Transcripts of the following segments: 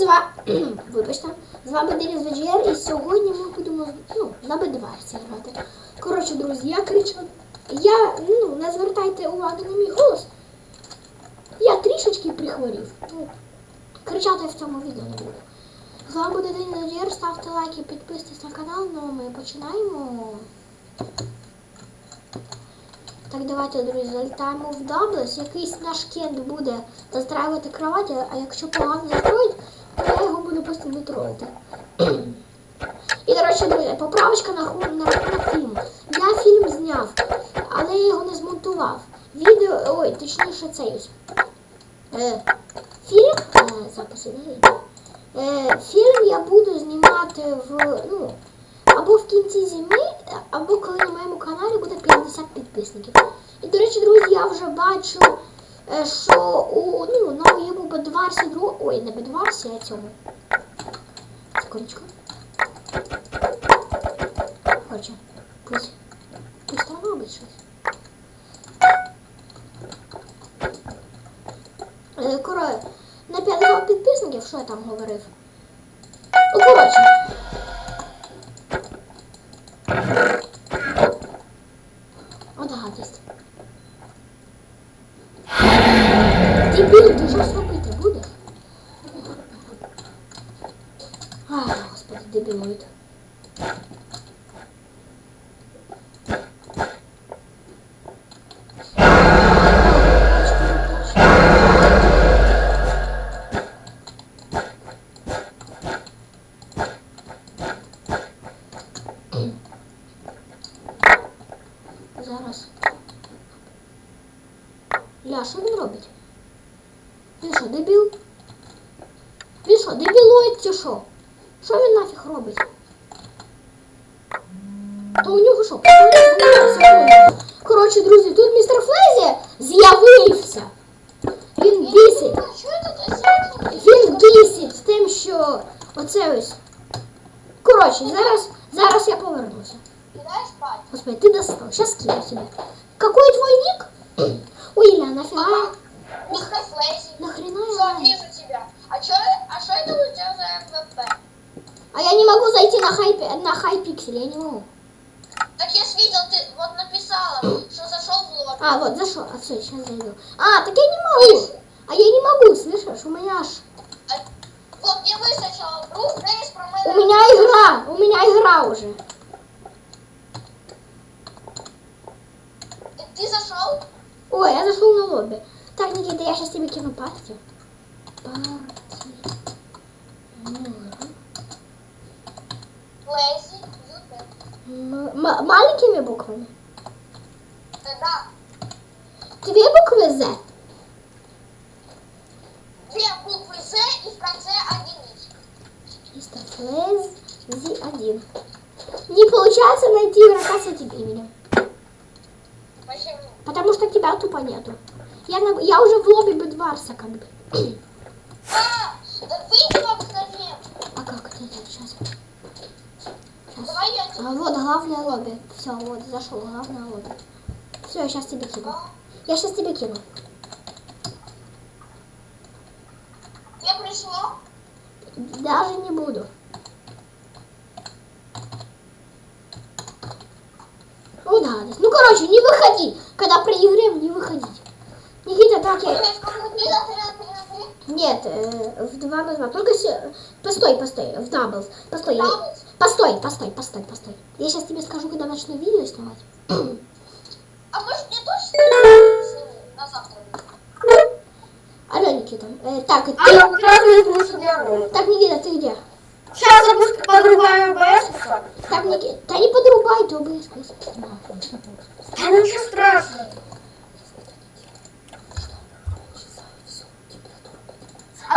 з вами. Вибачте, з вами Денис VGR і сьогодні ми будемо ну, на Б2 грати. Коротше, друзі, я кричу. Я, ну, не звертайте уваги на мій голос. Я трішечки прихворів. Ну, кричати в цьому відео не буду. З вами буде Денис VGR, ставте лайки, підписуйтесь на канал, ну а ми починаємо. Так, давайте, друзі, залітаємо в Даблес. Якийсь наш кент буде застраювати кроваті, а якщо погано застроїть, то я його буду. І, до речі, друзі, поправочка на, на рахунок фільму. Я фільм зняв, але я його не змонтував. Відео, ой, точніше цей. Е, фільм, е, записи. Е, фільм я буду знімати в, ну, або в кінці зими, або коли на моєму каналі буде 50 підписників. І, до речі, друзі, я вже бачу, е, що у, ну, на моєму бедварсі. Ой, не бедварсі, а цьому. Секундочку. А я не могу зайти на хай, на хай пиксель, я не могу. Так я ж видел, ты вот написала, что зашел в лоб. А, вот, зашел. А, все, сейчас зайду. А, так я не могу. А я не могу, слышишь? У меня аж... А, вот мне высочил друг Рейс про У меня игра, у меня игра уже. Ты, ты зашел? Ой, я зашел на лобби. Так, Никита, я сейчас тебе кину партию. Партия. Ютуб. Маленькими буквами. Да. Две буквы Z. Две буквы З и в конце единичка. Мистер Флэз Z1. Не получается найти игрока с этим именем. Почему? Потому что тебя тупо нету. Я, на- я уже в лобби Бедварса как бы. А, да выйди вам скажи. А как это сейчас? Давай я тебе. А, вот главное лобби. Все, вот зашел главное лобби. Все, я сейчас тебе кину. Я сейчас тебе кину. Тебе пришло? Даже не буду. Ну да, ну короче, не выходи. Когда проиграем, не выходить. Никита, так я... Нет, э, в 2 на 2. Только Постой, постой, в даблс. Постой, я-? Постой, постой, постой, постой. Я сейчас тебе скажу, когда начну видео снимать. А может мне тоже сними на завтра? Алло, Никита. Э, так, ты... А я знаю, что делать. Так, Никита, ты где? Сейчас запуск подрубаю ОБС. Так, Никита, да не подрубай, ты ОБС. А ну ничего страшного.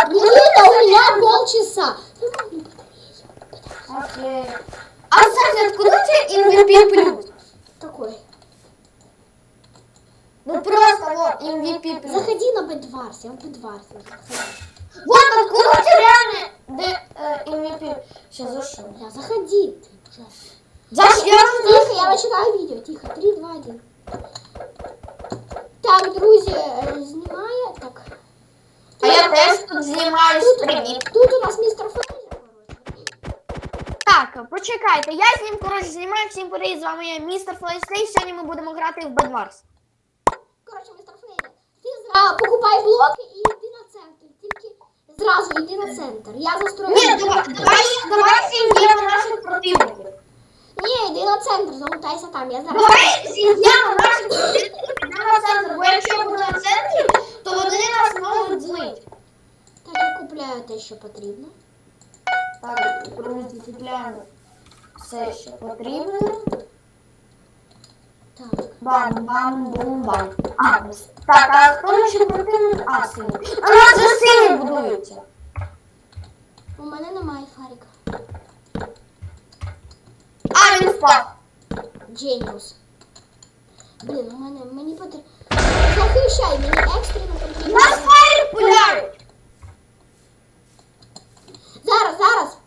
Никита, у меня полчаса. Нормальная батарея. Окей. А, кстати, откройте MVP плюс. Такой. Ну просто вот MVP плюс. Заходи на Бедварс, я в Бедварс. Вот откройте реально Д- э, MVP. Сейчас зашел. Да, заходи ты уже. Зашел. Я уже Тихо, я зашел. начинаю видео. Тихо, 3, 2, 1. Так, друзі, е, знімає. Так. А я теж тут знімаю. Айс, привіт. Тут у нас містер Фрейзер, коротше. Так, почекайте, я з ним коротше знімаю всім привіт, з вами я містер Флейстей. Сьогодні ми будемо грати в Bedwars. Коротше, містер Фрейзер, ти зразу покупай блоки і йди на центр. Тільки зразу йди на центр. Я застрою. Ні, давай, давай, давай зім'ємо наших противників. Ні, йди на центр, залутайся там. Я зараз. Давай зім'ємо наших противників, на центр, бо якщо я буду на центрі, то вони нас можуть злити. Так, я купляю те, що потрібно. Так, друзі, купляємо все, що потрібно. Так. Бам, бам, бум, бам. А, так, а хто наші противник? А, сині. А у нас же сині будуються. У мене немає фарика. А, він впав. Дженіус. Блін, у мене мені потрібно. Захищай, мені екстрено потрібно. Нас фаєр пуляють. Зараз, зараз.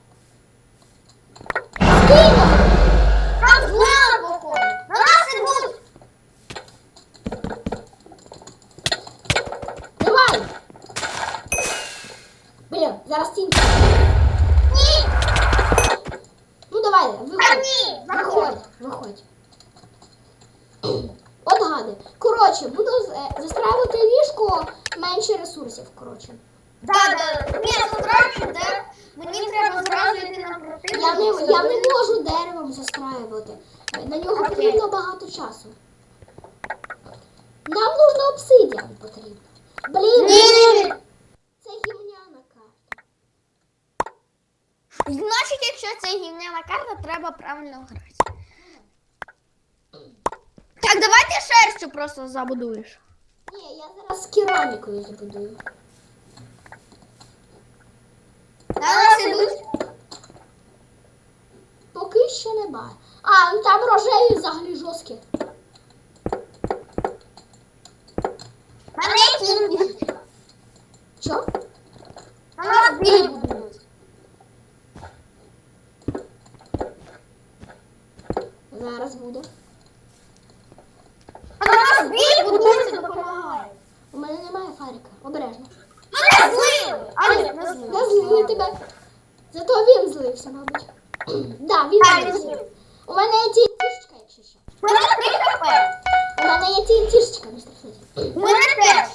Скину! Там злили, походу. На нас ідуть. Давай! Блін, зараз тінь. Ні. Ну давай, Та виходь. ні, Виходь, виходь. От гади. Коротше, буду з- е, застраювати ліжко менше ресурсів, коротше. Да, да. Ні, ну краще, де мені треба зразу йти на противника. Я не, я не можу деревом застраювати. Е, На нього Окей. потрібно багато часу. Нам нужно обсидіан потрібно. Блін, Ні. це гімняна карта. Значить, якщо це гівняна карта, треба правильно грати. Так, давай ти шерстю просто забудуєш. Ні, я зараз з керамікою забудую. Нас ідуть. Поки що немає. А, ну там рожеві взагалі жорсткі. Неї кінь. Що? На нас білі будують. Зараз буде. А на нас білі будуються допомагають. У мене немає фарика. Обережно. Ну не злили. А ні, не злили. Я злили тебе. Зато він злився, мабуть. Да, він злився. злив. У мене є тінтішечка, якщо що. У мене три хп. У мене є тінтішечка, містер Флезі. У мене теж.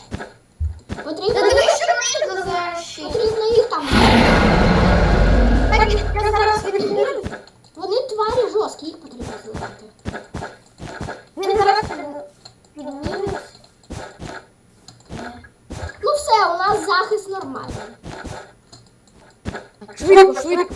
fui, fui.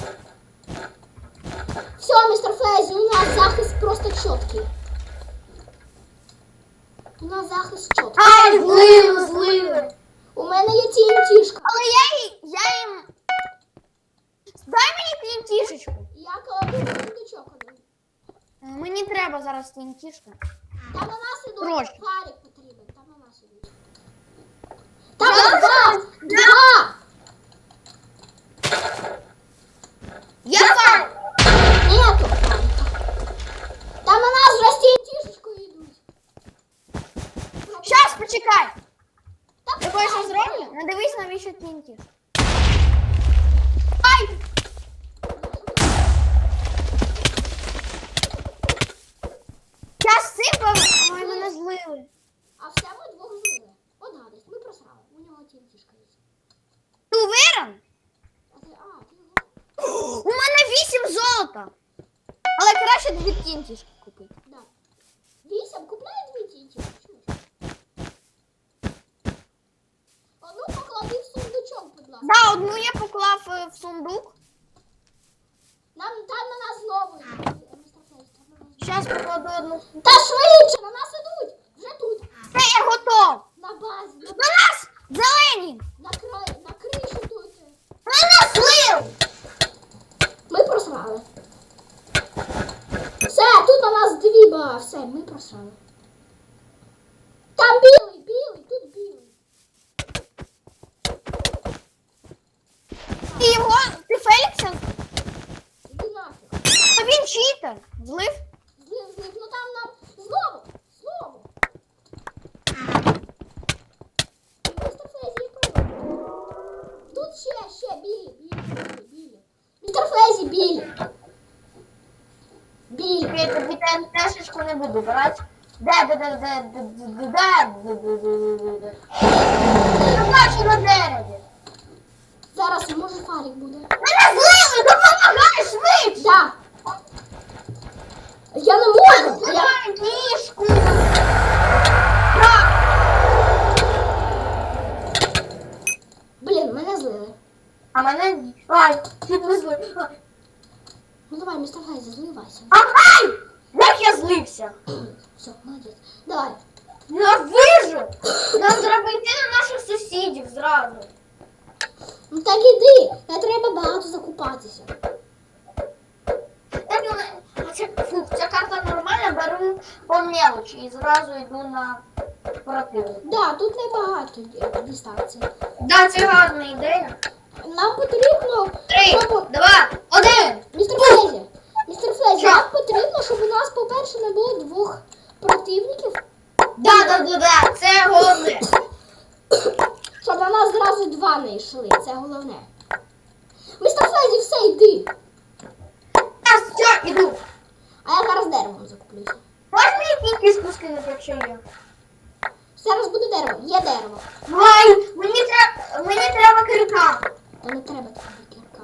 Дивись, навіщо плінтішка. Ай! Я сипав, ой, мене злили. А все ми двох злили. От гадость, ми просрали. У нього тінтішка є. Ти уверен? А ти, а, ти його. У мене вісім золота. Але краще дві тінтішки купити. Да. Вісім, купляй дві тінтішки. чуєш? Одну поклади в сундучок, будь ласка. Да, одну я поклав е, в сундук. Нам там на нас знову. йдуть. Е, містер Флезі, там на нас знову. Зараз одну. Та швидше, на нас ідуть. Вже тут. Та я готов. На базі, на, На нас! Зелені! на край, на кришу тут. Мене злив! Ми просрали. Все, тут на нас дві ба. Все, ми просрали. Я бачу на дереві. Зараз може фарік буде. Мене злили, допомагай швидше. Да. Я не можу. Я... Зливай Блін, мене злили. А мене ні. Ай, ти не злив. Ну давай, містер Флезі, зливайся. Ай! Як я злився? Все, молодець. Давай. Я вижу! Нам треба йти на наших сусідів зразу. Ну так іди. Не треба багато закупатися. Так, ну, а це, фу, ця карта нормальна, беру по мелочі і зразу йду на противник. Да, тут небагато е, дистанції. Да, це гарна ідея. Нам потрібно, Три, щоб... два, один. Містер Флезі, містер Флезі, Що? нам потрібно, щоб у нас, по-перше, не було двох противників, Да, да, це головне. щоб на нас зразу два не йшли. Це головне. Містер Флезі, все, йди. Я все, іду. А я зараз деревом закуплюся. Можеш мені кістку скинути, якщо є? Зараз буде дерево. Є дерево. Ай, мені треба, мені треба кирка. Та не треба тобі кірка.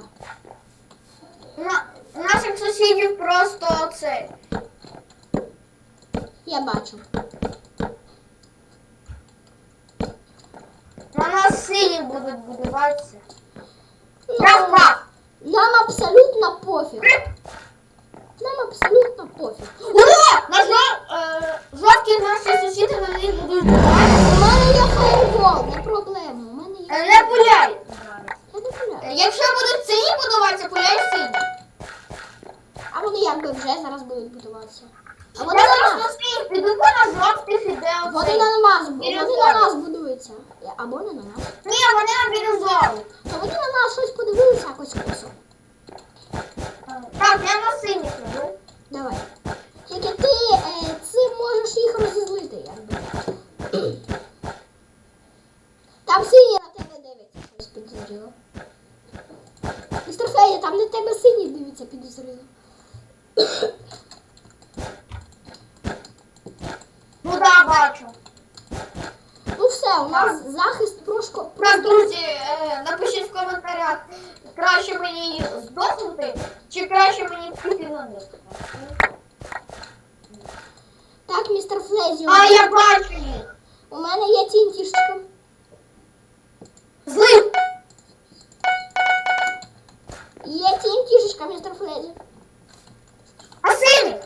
На, у наших сусідів просто оце. Я бачу. На нас будуть будуватися. Я нам абсолютно пофіг. Нам абсолютно пофіг. Ура! На жов... е, жовті наші сусіди на них будуть будуватися. У мене є фаербол, не проблема. У мене є. Е, Не пуляй. Я не Е. Якщо будуть сині будуватися, пуляй сині. А вони якби вже зараз будуть будуватися. А вони на нас. на своїх піду на жовтих іде Вони на нас, вони на нас будуються. Або не на нас. Ні, вони на бірюзових. Та вони на нас щось подивилися якось косо. Так, я на синіх іду. Давай. Тільки ти е, цим можеш їх розізлити, якби. Там сині на тебе дивиться, щось підозріло. Містер Федя, там на тебе сині дивиться підозріло. Ну да, бачу. Ну все, у нас захист трошко. Так, друзі, е, напишіть в коментарях, краще мені здохнути, чи краще мені піти на них. Так, містер Флезі, А я бачу їх. у мене є тінтішечка. Злив. Є тінтішечка, містер Флезі. А синих?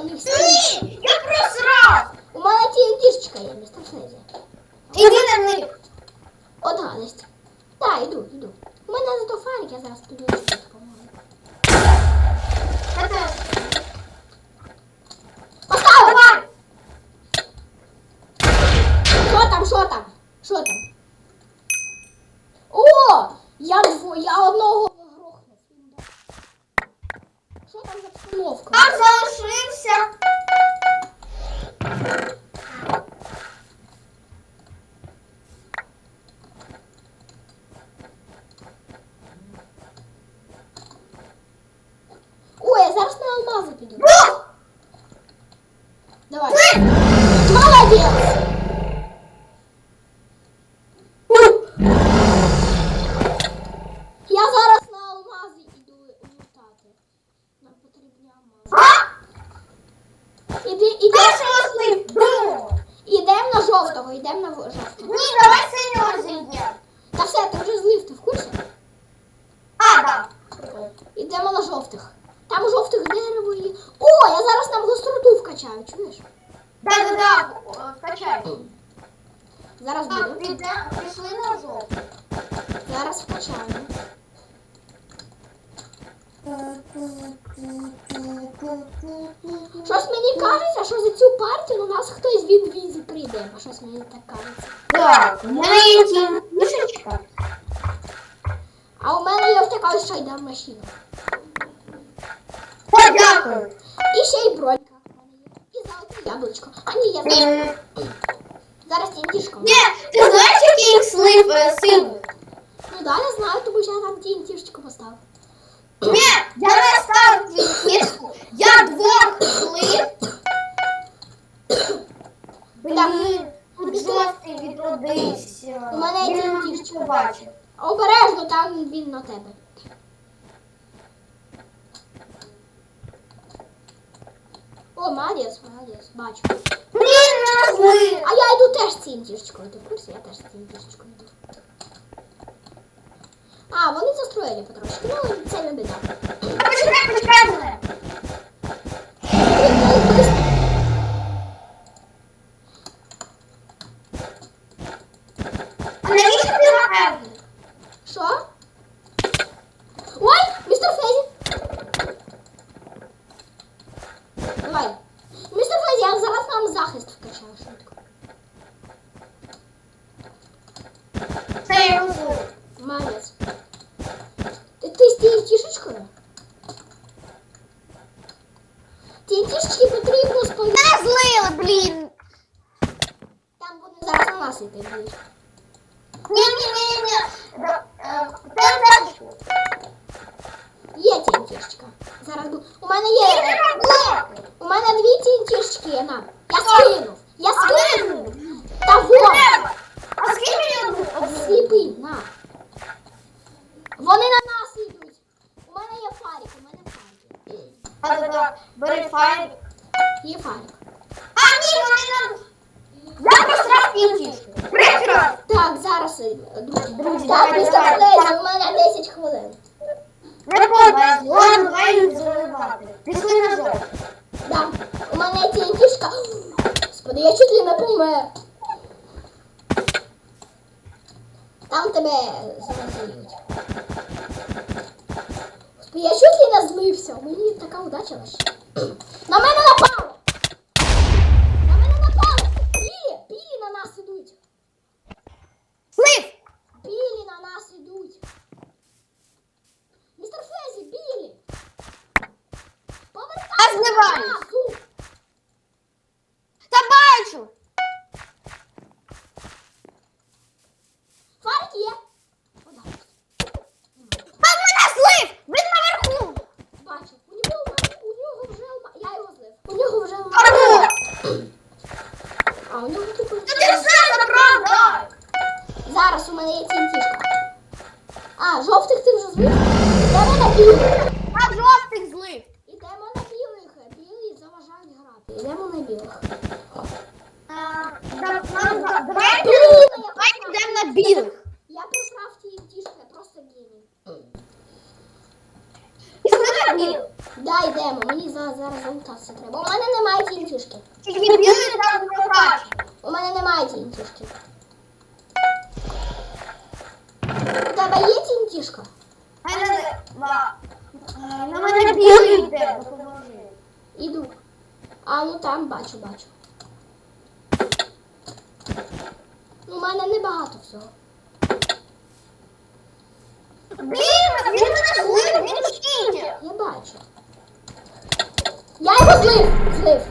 Ладно, не встань. Я просрав! У мене тільки кішечка є, не страшнися. Іди на неї. От гадость. Так, йду, йду. У меня зато фарик, я зараз піду допомогу. Там, що там? Що там? О! Я, я одного грохнув. Там за обстановка? А, залиши! 있어. Гостроту чуєш? Да-да-да, вкачай. Зараз Так, буду. піде- пішли на жовтий. Зараз вкачаю. Щось мені кажеться, що за цю партію на нас хтось від візі прийде. Щось мені так кажеться. Так, у мене є кішечка. А у мене є ось така ось шайда машина. О, дякую. І ще й бронька. Є. Яблучко. А ні, я Ні, зараз тінтішка. Ні, ти знаєш, який слив е? Ну да, я знаю, тому що я там тінтішечку поставив. Ні, я не твій кішку. Я двох слив. Блін, жовтий відродився. У мене є кішечка. не побачив. Обережно, там він на тебе. О, молодець, молодець, бачу. Блін. А я йду теж цим. Ти в курсі? Я теж цим тінтішечкою йду. А, вони застроили потрошки. Ну, це не біда. Почекай, почекай мене. А навіщо ти напевний? Що? Ой, містер Фезі. Давай. Містер Фезі, я зараз вам захист вкачаю швидко. Це я розумію. Молодець. Ти, ти з тією тішечкою? Ті тішечки потрібно сповіти. Не злили, блін. Там вони зараз на нас йти будуть. Ні, ні, ні, ні. Да, е, Це теж. Є тінтішечка. Зараз бу- У мене є. У мене дві тінтішечки, на. Я скинув. Я скинув. Та вот. А скільки я Сліпий, на. Вони на нас йдуть. У мене є фарик, у мене фарик. А, да, да. Бери файл. Є фарик. А, ні, вони нам... Я посрав кінтішку. Прекрасно. Так, зараз, е, друзі. Друзі, Так, давай, містер давай. Флезі, у мене 10 хвилин. Не подбай, ладно, давай їх заливати. Пішли назад. Да. У мене є тінтішка. Господи, я чуть ли не помер. Там тебе замазують. Господи, я чуть ли не змився. У мені така удача лише. На мене напали! На мене напали! Білі! Білі на нас ідуть! Слив! Білі на нас ідуть! Містер Фезі, білі! Я Повертайся зливаюсь. на базу! Та бачу! Фарик є! О, да. А в мене слив! Він наверху! Бачу. У нього, у нього вже лма- я його злив. У нього вже лма- Арбуз! А у нього типу. Та ти все забрав, дай! Зараз у мене є тінтішка. А, жовтих ти вже злив? Йдемо на білих. А жовтих злив! Ідемо на білих. Білі заважають грати. Йдемо на білих. А, да- нам- да- Давай Блін, я йдемо на білих. Я просрав тінтішку, я просто геній. Пішли на білих. Да, йдемо. Мені за- зараз залутатися треба. У мене немає тінтішки. Тільки білий там не бачу. У мене немає тінтішки. У тебе є тінтішка? Мене на, е, мене білий йде, допоможи. Іду. А ну там бачу, бачу. Ну, у мене небагато всього. Блін, він мене злив, він скільки. Я бачу. Я його злив! Злив.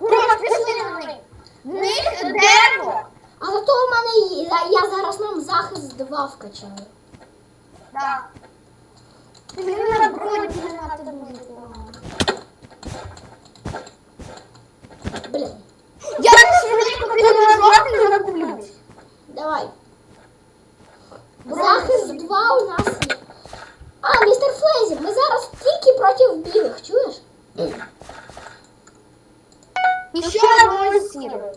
Ура, пішли на них. В них дерево. А зато у мене є. Я, я зараз нам захист 2 Да. Ти мене броні піднімати дуже погано. Блін. Я не швидко піду на жовтий зроблюсь. Давай. Захист 2 у нас є. А, містер Флезі, ми зараз тільки проти білих, чуєш? І ще одного сірого.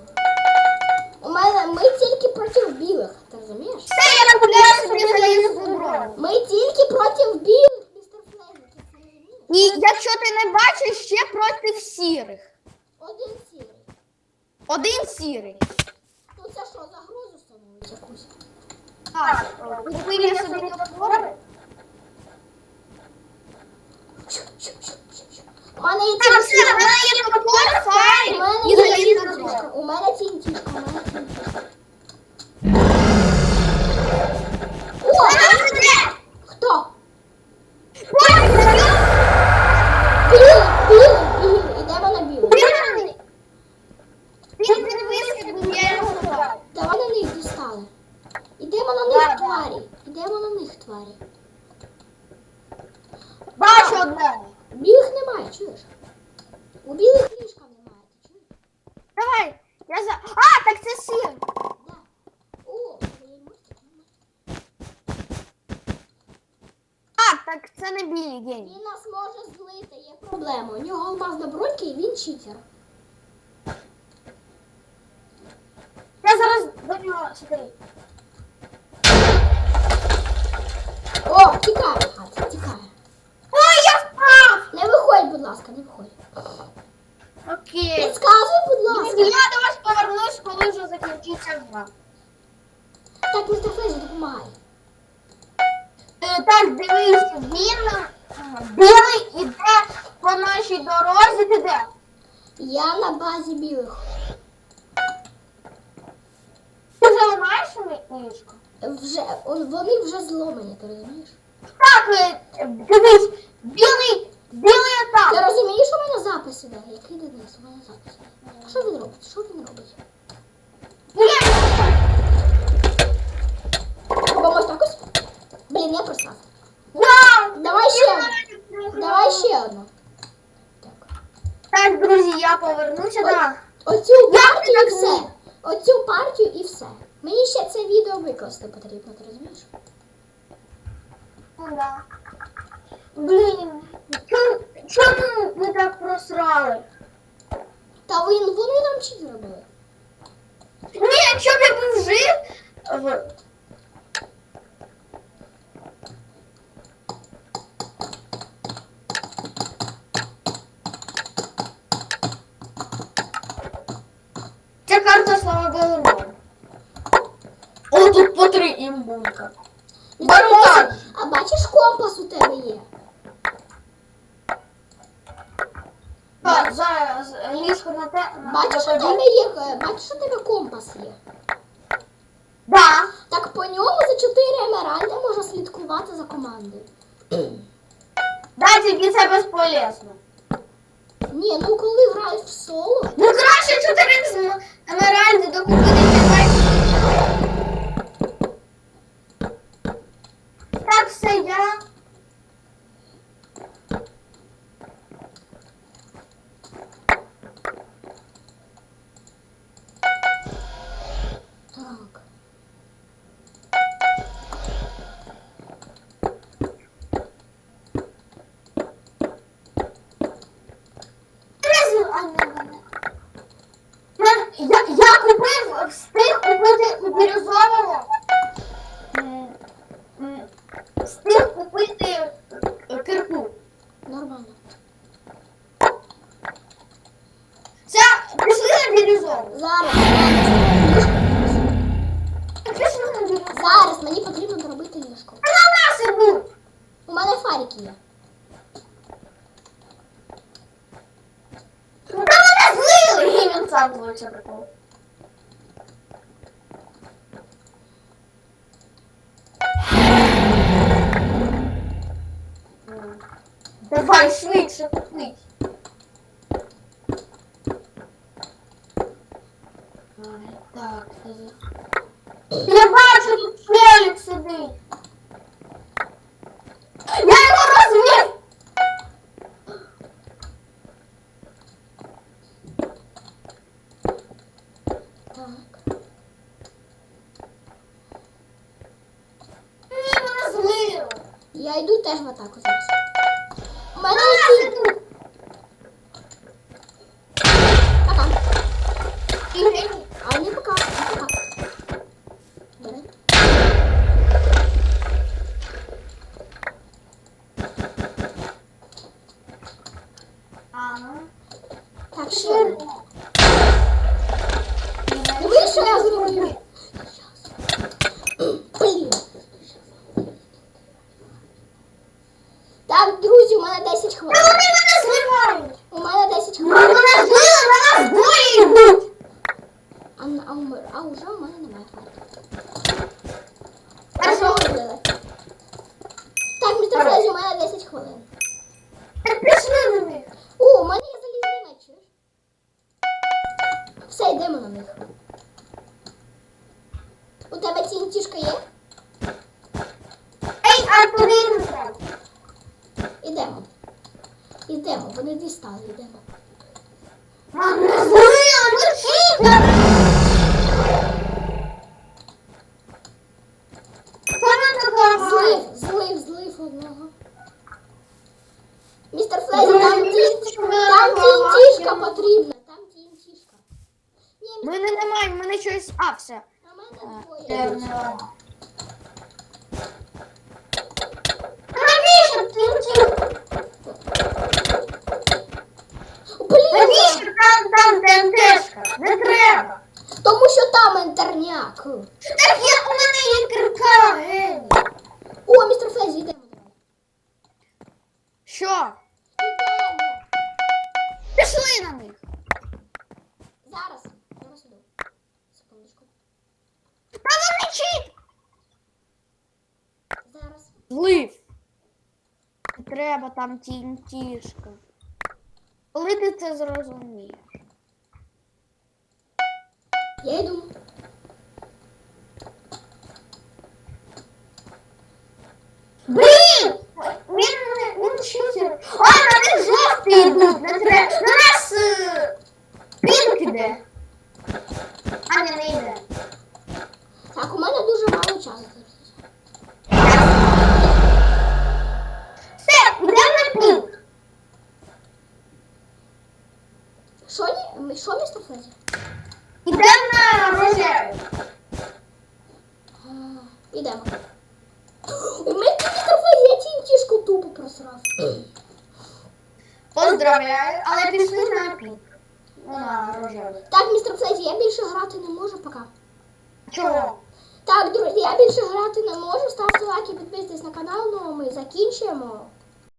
У мене ми тільки проти білих, ти розумієш? Все, я купляю собі залізну броню. Ми тільки проти білих, містер Флезі, ти це розумієш? І якщо ти не бачиш, ще проти сірих. Один сірий. Один сірий. Ну це що, загрозу становить якусь? Так, я собі потвори. У мене і Так, все, в мене є У файл і залізна. У мене тінтішка, у мене тінтішка. О, Вона сиде! хто? Ой, Білий, білий парі. Бачу одне. Білих немає, чуєш? У білих ліжка немає, ти чуєш? Давай. Я за. А, так це сім. Да. О, я й мостик немає. А, так це не білий геній. Він нас може злити, є проблема. У нього алмазна бронька і він читер. Я зараз до нього сюди. О, тікає, хат, тікає. Ой, я впав! Не виходь, будь ласка, не виходь. Окей. Підказуй, будь ласка. Я до вас повернусь, коли вже закінчиться гра. Так, містер Флеш, допомагай. Так, дивись, він білий іде по нашій дорозі, ти де? Я на базі білих. Ти вже ламаєш ліжко? Вже, вони вже зломані, ти розумієш? Так, е, дивись, білий, білий Ти отак. розумієш, в мене запис іде? Який Денис? У мене запис іде. Що він робить? Що він робить? Хіба може так я просав. я! Давай ще одну. Давай ще одну. Так. Друзі, я повернуся, так. Оцю партію і все. Оцю партію і все. Мені ще це відео викласти потрібно, ти розумієш? Ну да. Блін, чому, чому ми так просрали? Та він, вони нам чит зробили. Ні, щоб я був жив. По три імбунка. Беру. А бачиш, компас у тебе є. Так, зараз на те. на- Бачиш, у тебе є. е, Бачиш, у тебе компас є. Да. Так по ньому за 4 емеральди можна слідкувати за командою. Да, тільки це безполезно. Ні, ну коли грають в соло, Ну краще чотири з м- емеральди докупити Так, Так, я бачу, тут челік сидить. Я його розвів! Так. Ні, мене злили. Я йду теж в атаку зараз. У мене Нас летить. ідуть. Пока. І гені. А не пока. Не пока. Бери. Ага. Так, ще одне. Диви, що я зроблю. Блін. Так, друзі, у мене 10 хвилин. Та вони мене зливають. У мене 10 Вони хвилин. мене злили, на нас двоє йдуть. А, а, у мене- а вже у мене немає фарки. Хорошо. Зробили. Так, містер Флезі, у мене 10 хвилин. Так пішли на них. О, у мене є залізний меч, чуєш? Все, йдемо на них. У тебе тінтішка є? Ей, а туди не треба. Ідемо. Ідемо, вони дістали, йдемо. Мам, не злила, ну чітко! Вона така Злив, злив, злив одного. Містер Флезі, там ті- там тінтішка потрібна, там тінтішка. Ні, У мене немає, мене щось. А, все. а мене двоє. Навіщо ти Блін, Навіщо там там ТНТшка? Не треба. тому що там інтерняк. Так я, у мене є кирка. О, містер Флезі, йдемо. Що? Пішли на них. Зараз. Зараз іду. Секундочку. Чит. Зараз. Злив. Треба там тінтішка. Коли ти це зрозумієш? Я йду.